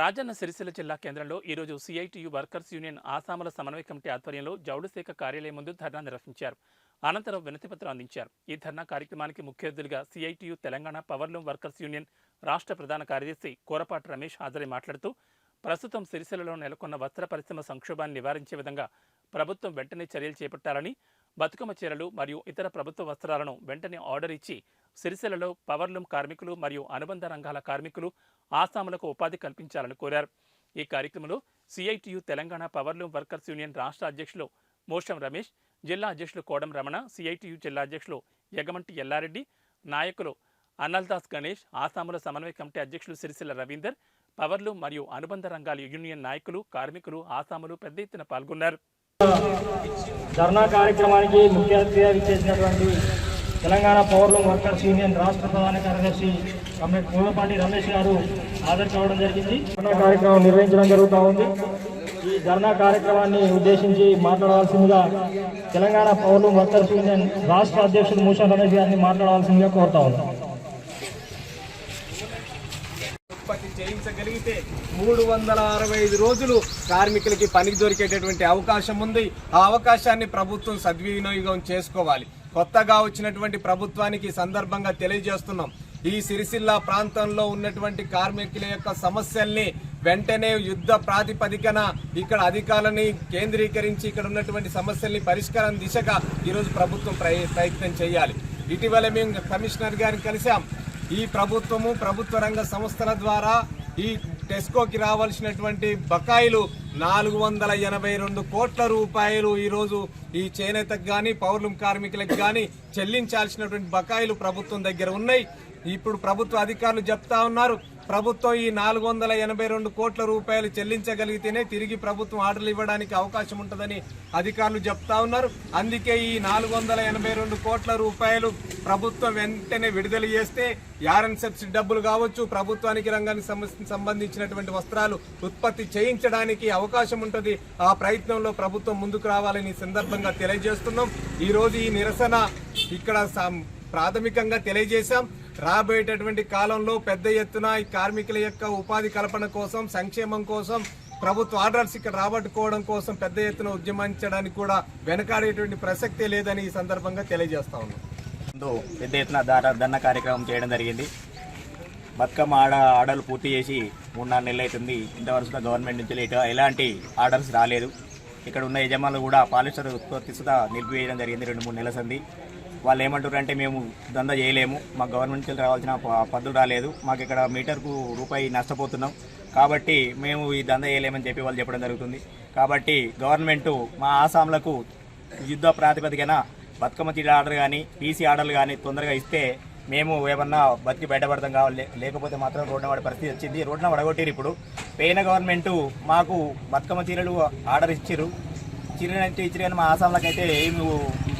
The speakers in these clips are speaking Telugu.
రాజన్న సిరిసిల్ల జిల్లా కేంద్రంలో ఈరోజు సిఐటియు వర్కర్స్ యూనియన్ ఆసాముల సమన్వయ కమిటీ ఆధ్వర్యంలో జౌడు శాఖ కార్యాలయం ముందు ధర్నా నిర్వహించారు. అనంతరం వినతిపత్రం అందించారు. ఈ ధర్నా కార్యక్రమానికి ముఖ్య అతిథులుగా CITU Telangana powerloom workers union రాష్ట్ర ప్రధాన కార్యదర్శి కోరపాటి రమేష్ హాజరై మాట్లాడుతూ ప్రస్తుతం సిరిసిల్లలో నెలకొన్న వస్త్ర పరిశ్రమ సంక్షోభాన్ని నివారించే విధంగా ప్రభుత్వం వెంటనే చర్యలు చేపట్టాలని బతుకమ్మ చీరలు మరియు ఇతర ప్రభుత్వ వస్త్రాలను వెంటనే ఆర్డర్ ఇచ్చి సిరిసిల్లలో పవర్లూమ్ కార్మికులు మరియు అనుబంధ రంగాల కార్మికులు ఆసాములకు ఉపాధి కల్పించాలని కోరారు. ఈ కార్యక్రమంలో CITU Telangana powerloom workers union రాష్ట్ర అధ్యక్షులు మోషం రమేష్ జిల్లా అధ్యక్షులు కోడం రమణ సిఐటియు జిల్లా అధ్యక్షులు యగమంటి ఎల్లారెడ్డి నాయకులు అన్నల్దాస్ గణేష్ ఆసాముల సమన్వయ కమిటీ అధ్యక్షులు సిరిసిల్ల రవీందర్ పవర్లు మరియు అనుబంధ రంగాల యూనియన్ నాయకులు కార్మికులు ఆసాములు పెద్ద ఎత్తున పాల్గొన్నారు. ధర్నా కార్యక్రమానికి ముఖ్య అతిథిగా చేసినటువంటి తెలంగాణ పవర్లూమ్ వర్కర్స్ యూనియన్ రాష్ట్ర ప్రధాన కార్యదర్శి కమ్రేడ్ పూలపాటి రమేష్ గారు హాజరు కావడం జరిగింది. ధర్నా కార్యక్రమం నిర్వహించడం జరుగుతూ ఉంది. ఈ ధర్నా కార్యక్రమాన్ని ఉద్దేశించి మాట్లాడవలసిందిగా తెలంగాణ పవర్లూమ్ వర్కర్స్ యూనియన్ రాష్ట్ర అధ్యక్షుడు మూషా రమేష్ గారిని మాట్లాడవలసిందిగా కోరుతా ఉన్నాం ఉత్పత్తి చేయించగలిగితే మూడు వందల అరవై ఐదు రోజులు కార్మికులకి పనికి దొరికేటటువంటి అవకాశం ఉంది. ఆ అవకాశాన్ని ప్రభుత్వం సద్వినియోగం చేసుకోవాలి. కొత్తగా వచ్చినటువంటి ప్రభుత్వానికి సందర్భంగా తెలియజేస్తున్నాం. ఈ సిరిసిల్ల ప్రాంతంలో ఉన్నటువంటి కార్మికుల యొక్క సమస్యల్ని వెంటనే యుద్ధ ప్రాతిపదికన ఇక్కడ అధికారులని కేంద్రీకరించి ఇక్కడ ఉన్నటువంటి సమస్యల్ని పరిష్కారం దిశగా ఈరోజు ప్రభుత్వం ప్రయ- ప్రయత్నం చేయాలి. ఇటీవల మేము కమిషనర్ గారిని కలిసాం ఈ ప్రభుత్వము ప్రభుత్వ రంగ సంస్థల ద్వారా ఈ టెస్కోకి రావాల్సినటువంటి బకాయిలు నాలుగు వందల ఎనభై రెండు కోట్ల రూపాయలు ఈరోజు ఈ చేనేతకు కానీ పౌర్లం కార్మికులకు కానీ చెల్లించాల్సినటువంటి బకాయిలు ప్రభుత్వం దగ్గర ఉన్నాయి. ఇప్పుడు ప్రభుత్వ అధికారులు చెప్తా ఉన్నారు. ప్రభుత్వం ఈ నాలుగు వందల ఎనభై రెండు కోట్ల రూపాయలు చెల్లించగలిగితేనే తిరిగి ప్రభుత్వం ఆర్డర్లు ఇవ్వడానికి అవకాశం ఉంటుందని అధికారులు చెప్తా ఉన్నారు. అందుకే ఈ నాలుగు వందల ఎనభై రెండు కోట్ల రూపాయలు ప్రభుత్వం వెంటనే విడుదల చేస్తే యారన్ సబ్సిడీ డబ్బులు కావచ్చు ప్రభుత్వానికి రంగానికి సంబంధించినటువంటి వస్త్రాలు ఉత్పత్తి చేయించడానికి అవకాశం ఉంటుంది. ఆ ప్రయత్నంలో ప్రభుత్వం ముందుకు రావాలని సందర్భంగా తెలియజేస్తున్నాం. ఈరోజు ఈ నిరసన ఇక్కడ ప్రాథమికంగా తెలియజేశాం. రాబోయేటటువంటి కాలంలో పెద్ద ఎత్తున ఈ కార్మికుల యొక్క ఉపాధి కల్పన కోసం సంక్షేమం కోసం ప్రభుత్వ ఆర్డర్స్ ఇక్కడ రాబట్టుకోవడం కోసం పెద్ద ఎత్తున ఉద్యమించడానికి కూడా వెనకాడేటువంటి ప్రసక్తే లేదని ఈ సందర్భంగా తెలియజేస్తా ఉన్నాం. పెద్ద ఎత్తున దార ధర్నా కార్యక్రమం చేయడం జరిగింది. బతుకమ్మ ఆడ ఆర్డర్లు పూర్తి చేసి మూడు నాలుగు నెలలు అవుతుంది. ఇంతవరకు గవర్నమెంట్ నుంచి ఎటు- ఎలాంటి ఆర్డర్స్ రాలేదు. ఇక్కడ ఉన్న యజమానులు కూడా పాలిస్టర్ ఉత్పత్తి సుధా నిలిపివేయడం జరిగింది. రెండు మూడు నెలల సంది వాళ్ళు ఏమంటారు అంటే మేము దందా చేయలేము మాకు గవర్నమెంట్ నుంచి రావాల్సిన పద్ధతులు రాలేదు మాకు ఇక్కడ మీటర్కు రూపాయి నష్టపోతున్నాం. కాబట్టి మేము ఈ దందా చేయలేమని చెప్పి వాళ్ళు చెప్పడం జరుగుతుంది. కాబట్టి గవర్నమెంట్ మా ఆసాంలకు యుద్ధ ప్రాతిపదికన బతుకమ్మ చీర ఆర్డర్ కానీ పీసీ ఆర్డర్లు కానీ తొందరగా ఇస్తే మేము ఏమన్నా బతికి బయటపడతాం కావాలి. లేకపోతే మాత్రం రోడ్డున పడే పరిస్థితి వచ్చింది. రోడ్డున పడగొట్టిరు ఇప్పుడు. పోయిన గవర్నమెంట్ మాకు బతుకమ్మ చీరలు ఆర్డర్ ఇచ్చిర్రు. చీరలు అయితే ఇచ్చారు కానీ మా ఆసాంలకు అయితే ఏమి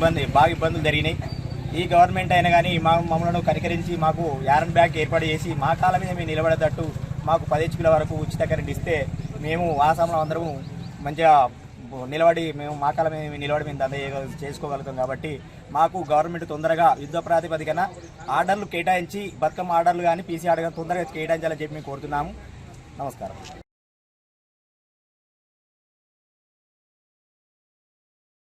ఇబ్బంది బాగా ఇబ్బందులు జరిగినాయి. ఈ గవర్నమెంట్ అయినా కానీ మా మమ్మలను కనికరించి మాకు యారన్ బ్యాగ్ ఏర్పాటు చేసి మా కాళ్ళ మీద మేము నిలబడేటట్టు మాకు పది హెచ్పీల వరకు ఉచిత కరెంట్ ఇస్తే మేము వాసంలో అందరము మంచిగా నిలబడి మేము మా కాలం నిలబడి మేము దంద చేసుకోగలుగుతాం కాబట్టి మాకు గవర్నమెంట్ తొందరగా యుద్ధ ప్రాతిపదికన ఆర్డర్లు కేటాయించి బతుకమ్మ ఆర్డర్లు కానీ పీసీ ఆర్డర్ కానీ తొందరగా కేటాయించాలని చెప్పి మేము కోరుతున్నాము. నమస్కారం.